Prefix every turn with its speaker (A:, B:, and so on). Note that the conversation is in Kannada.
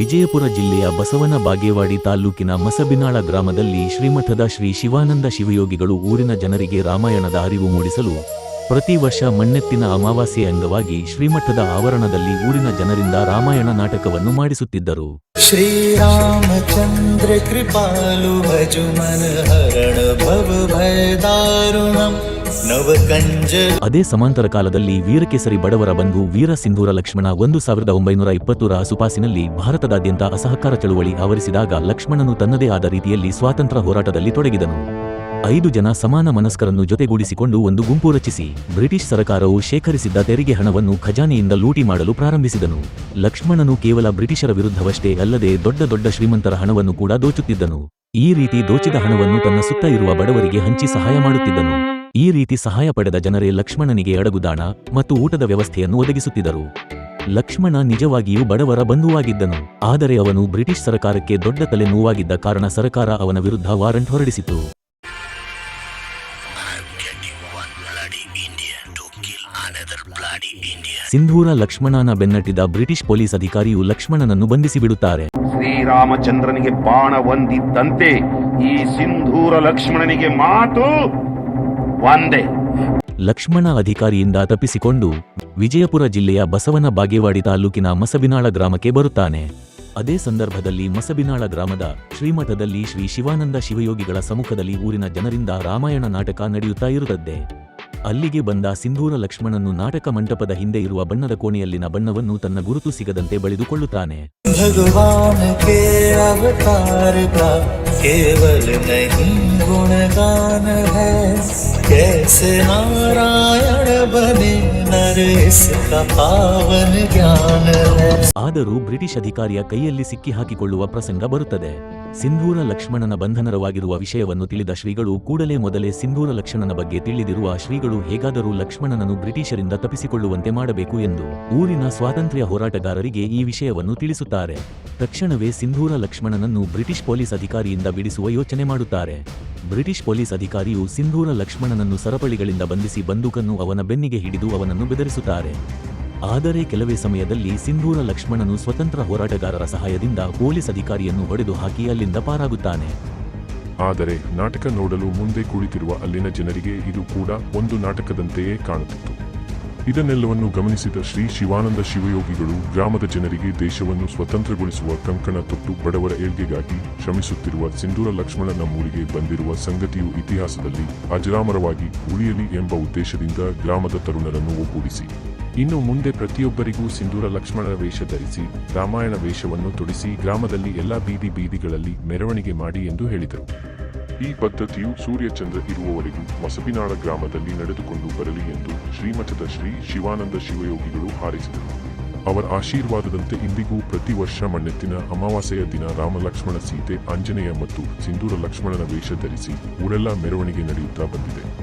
A: ವಿಜಯಪುರ ಜಿಲ್ಲೆಯ ಬಸವನ ಬಾಗೇವಾಡಿ ತಾಲ್ಲೂಕಿನ ಮಸಬಿನಾಳ ಗ್ರಾಮದಲ್ಲಿ ಶ್ರೀಮಠದ ಶ್ರೀ ಶಿವಾನಂದ ಶಿವಯೋಗಿಗಳು ಊರಿನ ಜನರಿಗೆ ರಾಮಾಯಣದ ಅರಿವು ಮೂಡಿಸಲು ಪ್ರತಿ ವರ್ಷ ಮಣ್ಣೆತ್ತಿನ ಅಮಾವಾಸ್ಯೆ ಅಂಗವಾಗಿ ಶ್ರೀಮಠದ ಆವರಣದಲ್ಲಿ ಊರಿನ ಜನರಿಂದ ರಾಮಾಯಣ ನಾಟಕವನ್ನು ಮಾಡಿಸುತ್ತಿದ್ದರು.
B: ಶ್ರೀರಾಮಚಂದ್ರ ಕೃಪಾಲು ಭವ ಭಯದಾರುಣಂ.
A: ಅದೇ ಸಮಾಂತರ ಕಾಲದಲ್ಲಿ ವೀರಕೇಸರಿ ಬಡವರ ಬಂಧು ವೀರ ಸಿಂಧೂರ ಲಕ್ಷ್ಮಣ ಒಂದು ಸಾವಿರದ ಒಂಬೈನೂರ ಇಪ್ಪತ್ತರ ಸುಪಾಸಿನಲ್ಲಿ ಭಾರತದಾದ್ಯಂತ ಅಸಹಕಾರ ಚಳುವಳಿ ಆವರಿಸಿದಾಗ ಲಕ್ಷ್ಮಣನು ತನ್ನದೇ ಆದ ರೀತಿಯಲ್ಲಿ ಸ್ವಾತಂತ್ರ್ಯ ಹೋರಾಟದಲ್ಲಿ ತೊಡಗಿದನು. ಐದು ಜನ ಸಮಾನ ಮನಸ್ಕರನ್ನು ಜೊತೆಗೂಡಿಸಿಕೊಂಡು ಒಂದು ಗುಂಪು ರಚಿಸಿ ಬ್ರಿಟಿಷ್ ಸರಕಾರವು ಶೇಖರಿಸಿದ್ದ ತೆರಿಗೆ ಹಣವನ್ನು ಖಜಾನೆಯಿಂದ ಲೂಟಿ ಮಾಡಲು ಪ್ರಾರಂಭಿಸಿದನು. ಲಕ್ಷ್ಮಣನು ಕೇವಲ ಬ್ರಿಟಿಷರ ವಿರುದ್ಧವಷ್ಟೇ ಅಲ್ಲದೆ ದೊಡ್ಡ ದೊಡ್ಡ ಶ್ರೀಮಂತರ ಹಣವನ್ನು ಕೂಡ ದೋಚುತ್ತಿದ್ದನು. ಈ ರೀತಿ ದೋಚಿದ ಹಣವನ್ನು ತನ್ನ ಸುತ್ತ ಇರುವ ಬಡವರಿಗೆ ಹಂಚಿ ಸಹಾಯ ಮಾಡುತ್ತಿದ್ದನು. ಈ ರೀತಿ ಸಹಾಯ ಪಡೆದ ಜನರೇ ಲಕ್ಷ್ಮಣನಿಗೆ ಅಡಗುದಾಣ ಮತ್ತು ಊಟದ ವ್ಯವಸ್ಥೆಯನ್ನು ಒದಗಿಸುತ್ತಿದ್ದರು. ಲಕ್ಷ್ಮಣ ನಿಜವಾಗಿಯೂ ಬಡವರ ಬಂಧುವಾಗಿದ್ದನು, ಆದರೆ ಅವನು ಬ್ರಿಟಿಷ್ ಸರಕಾರಕ್ಕೆ ದೊಡ್ಡ ತಲೆ ನೋವಾಗಿದ್ದ ಕಾರಣ ಸರಕಾರ ಅವನ ವಿರುದ್ಧ ವಾರಂಟ್ ಹೊರಡಿಸಿತು. ಸಿಂಧೂರ ಲಕ್ಷ್ಮಣನ ಬೆನ್ನಟ್ಟಿದ ಬ್ರಿಟಿಷ್ ಪೊಲೀಸ್ ಅಧಿಕಾರಿಯು ಲಕ್ಷ್ಮಣನನ್ನು ಬಂಧಿಸಿಬಿಡುತ್ತಾರೆ.
C: ಶ್ರೀರಾಮಚಂದ್ರನಿಗೆ ಬಾಣ ಒಂದಿದ್ದಂತೆ ಈ ಸಿಂಧೂರ ಲಕ್ಷ್ಮಣನಿಗೆ ಮಾತು ಒಂದೇ
A: ಲಕ್ಷ್ಮಣ ಅಧಿಕಾರಿಯಿಂದ ತಪ್ಪಿಸಿಕೊಂಡು ವಿಜಯಪುರ ಜಿಲ್ಲೆಯ ಬಸವನ ಬಾಗೇವಾಡಿ ತಾಲೂಕಿನ ಮಸಬಿನಾಳ ಗ್ರಾಮಕ್ಕೆ ಬರುತ್ತಾನೆ. ಅದೇ ಸಂದರ್ಭದಲ್ಲಿ ಮಸಬಿನಾಳ ಗ್ರಾಮದ ಶ್ರೀಮಠದಲ್ಲಿ ಶ್ರೀ ಶಿವಾನಂದ ಶಿವಯೋಗಿಗಳ ಸಮ್ಮುಖದಲ್ಲಿ ಊರಿನ ಜನರಿಂದ ರಾಮಾಯಣ ನಾಟಕ ನಡೆಯುತ್ತಾ ಇರುತ್ತದೆ. ಅಲ್ಲಿಗೆ ಬಂದ ಸಿಂಧೂರ ಲಕ್ಷ್ಮಣನು ನಾಟಕ ಮಂಟಪದ ಹಿಂದೆ ಇರುವ ಬಣ್ಣದ ಕೋಣೆಯಲ್ಲಿನ ಬಣ್ಣವನ್ನು ತನ್ನ ಗುರುತು ಸಿಗದಂತೆ ಬಳಿದುಕೊಳ್ಳುತ್ತಾನೆ.
B: भगवान के अवतार का केवल नहीं गुणगान है कैसे नारायण बने नर इसका पावन ज्ञान है
A: ಆದರೂ ಬ್ರಿಟಿಷ್ ಅಧಿಕಾರಿಯ ಕೈಯಲ್ಲಿ ಸಿಕ್ಕಿ ಹಾಕಿಕೊಳ್ಳುವ ಪ್ರಸಂಗ ಬರುತ್ತದೆ ಸಿಂಧೂರ ಲಕ್ಷ್ಮಣನ ಬಂಧನರವಾಗಿರುವ ವಿಷಯವನ್ನು ತಿಳಿದ ಶ್ರೀಗಳು ಕೂಡಲೇ ಮೊದಲೇ ಸಿಂಧೂರ ಲಕ್ಷ್ಮಣನ ಬಗ್ಗೆ ತಿಳಿದಿರುವ ಶ್ರೀಗಳು ಹೇಗಾದರೂ ಲಕ್ಷ್ಮಣನನ್ನು ಬ್ರಿಟಿಷರಿಂದ ತಪ್ಪಿಸಿಕೊಳ್ಳುವಂತೆ ಮಾಡಬೇಕು ಎಂದು ಊರಿನ ಸ್ವಾತಂತ್ರ್ಯ ಹೋರಾಟಗಾರರಿಗೆ ಈ ವಿಷಯವನ್ನು ತಿಳಿಸುತ್ತಾರೆ. ತಕ್ಷಣವೇ ಸಿಂಧೂರ ಲಕ್ಷ್ಮಣನನ್ನು ಬ್ರಿಟಿಷ್ ಪೊಲೀಸ್ ಅಧಿಕಾರಿಯಿಂದ ಬಿಡಿಸುವ ಯೋಚನೆ ಮಾಡುತ್ತಾರೆ. ಬ್ರಿಟಿಷ್ ಪೊಲೀಸ್ ಅಧಿಕಾರಿಯು ಸಿಂಧೂರ ಲಕ್ಷ್ಮಣನನ್ನು ಸರಪಳಿಗಳಿಂದ ಬಂಧಿಸಿ ಬಂದೂಕನ್ನು ಅವನ ಬೆನ್ನಿಗೆ ಹಿಡಿದು ಅವನನ್ನು ಬೆದರಿಸುತ್ತಾರೆ. ಆದರೆ ಕೆಲವೇ ಸಮಯದಲ್ಲಿ ಸಿಂಧೂರ ಲಕ್ಷ್ಮಣನು ಸ್ವತಂತ್ರ ಹೋರಾಟಗಾರರ ಸಹಾಯದಿಂದ ಪೊಲೀಸ್ ಅಧಿಕಾರಿಯನ್ನು ಹೊಡೆದು ಹಾಕಿ ಅಲ್ಲಿಂದ ಪಾರಾಗುತ್ತಾನೆ.
D: ಆದರೆ ನಾಟಕ ನೋಡಲು ಮುಂದೆ ಕುಳಿತಿರುವ ಅಲ್ಲಿನ ಜನರಿಗೆ ಇದು ಕೂಡ ಒಂದು ನಾಟಕದಂತೆಯೇ ಕಾಣುತ್ತಿತ್ತು. ಇದನ್ನೆಲ್ಲವನ್ನು ಗಮನಿಸಿದ ಶ್ರೀ ಶಿವಾನಂದ ಶಿವಯೋಗಿಗಳು ಗ್ರಾಮದ ಜನರಿಗೆ ದೇಶವನ್ನು ಸ್ವತಂತ್ರಗೊಳಿಸುವ ಕಂಕಣ ತೊಟ್ಟು ಬಡವರ ಏಳ್ಗೆಗಾಗಿ ಶ್ರಮಿಸುತ್ತಿರುವ ಸಿಂಧೂರ ಲಕ್ಷ್ಮಣನ ಮೂರಿಗೆ ಬಂದಿರುವ ಸಂಗತಿಯು ಇತಿಹಾಸದಲ್ಲಿ ಅಜರಾಮರವಾಗಿ ಉಳಿಯಲಿ ಎಂಬ ಉದ್ದೇಶದಿಂದ ಗ್ರಾಮದ ತರುಣರನ್ನು ಒಗ್ಗೂಡಿಸಿ. ಇನ್ನು ಮುಂದೆ ಪ್ರತಿಯೊಬ್ಬರಿಗೂ ಸಿಂಧೂರ ಲಕ್ಷ್ಮಣರ ವೇಷ ಧರಿಸಿ, ರಾಮಾಯಣ ವೇಷವನ್ನು ತೊಡಿಸಿ, ಗ್ರಾಮದಲ್ಲಿ ಎಲ್ಲಾ ಬೀದಿ ಬೀದಿಗಳಲ್ಲಿ ಮೆರವಣಿಗೆ ಮಾಡಿ ಎಂದು ಹೇಳಿದರು. ಈ ಪದ್ಧತಿಯು ಸೂರ್ಯಚಂದ್ರ ಇರುವವರೆಗೂ ಮಸಬಿನಾಳ ಗ್ರಾಮದಲ್ಲಿ ನಡೆದುಕೊಂಡು ಬರಲಿ ಎಂದು ಶ್ರೀಮಠದ ಶ್ರೀ ಶಿವಾನಂದ ಶಿವಯೋಗಿಗಳು ಹಾರಿಸಿದರು. ಅವರ ಆಶೀರ್ವಾದದಂತೆ ಇಂದಿಗೂ ಪ್ರತಿ ವರ್ಷ ಮಣ್ಣೆತ್ತಿನ ಅಮಾವಾಸ್ಯೆಯ ದಿನ ರಾಮಲಕ್ಷ್ಮಣ ಸೀತೆ, ಆಂಜನೇಯ ಮತ್ತು ಸಿಂಧೂರ ಲಕ್ಷ್ಮಣನ ವೇಷ ಧರಿಸಿ, ಊರೆಲ್ಲ ಮೆರವಣಿಗೆ ನಡೆಯುತ್ತಾ ಬಂದಿದೆ.